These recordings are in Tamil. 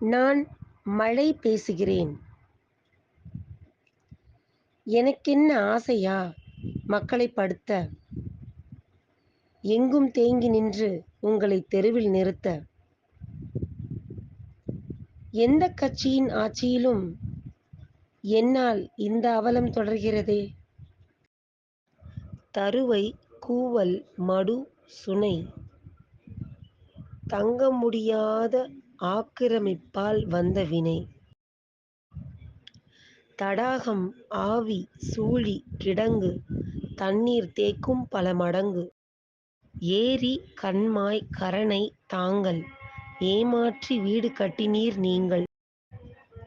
நான் மழை பேசுகிறேன். எனக்கென்ன ஆசையா மக்களை படுத்த? எங்கும் தேங்கி நின்று உங்களை தெருவில் நிறுத்த? எந்த கட்சியின் ஆட்சியிலும் என்னால் இந்த அவலம் தொடர்கிறதே. தருவை கூவல் மடு சுனை தங்க முடியாத ஆக்கிரமிப்பால் வந்த வினை. தடாகம் ஆவி சூழி கிடங்கு தண்ணீர் தேக்கும் பல மடங்கு. ஏரி கண்மாய் கரணை தாங்கள் ஏமாற்றி வீடு கட்டினீர் நீங்கள்.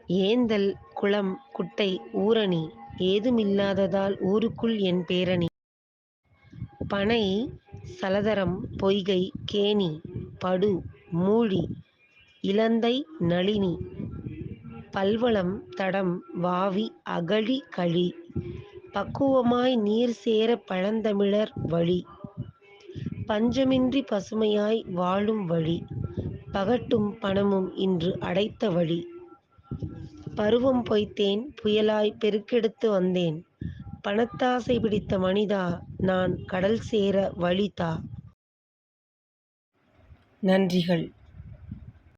ஏந்தல் குளம் குட்டை ஊரணி ஏதுமில்லாததால் ஊருக்குள் என் பேரணி. பனை சலதரம் பொய்கை கேணி படு மூழி இலந்தை நளினி பல்வளம் தடம் வாவி அகழி கழி. பக்குவமாய் நீர் சேர பழந்தமிழர் வழி. பஞ்சமின்றிப் பசுமையாய் வாழும் வழி. பகட்டும் பணமும் இன்று அடைத்த வழி. பருவம் பொய்த்தேன் புயலாய் பெருக்கெடுத்து வந்தேன் பணத்தாசை பிடித்த மனிதா நான் கடல்சேர வழி தா. நன்றிகள்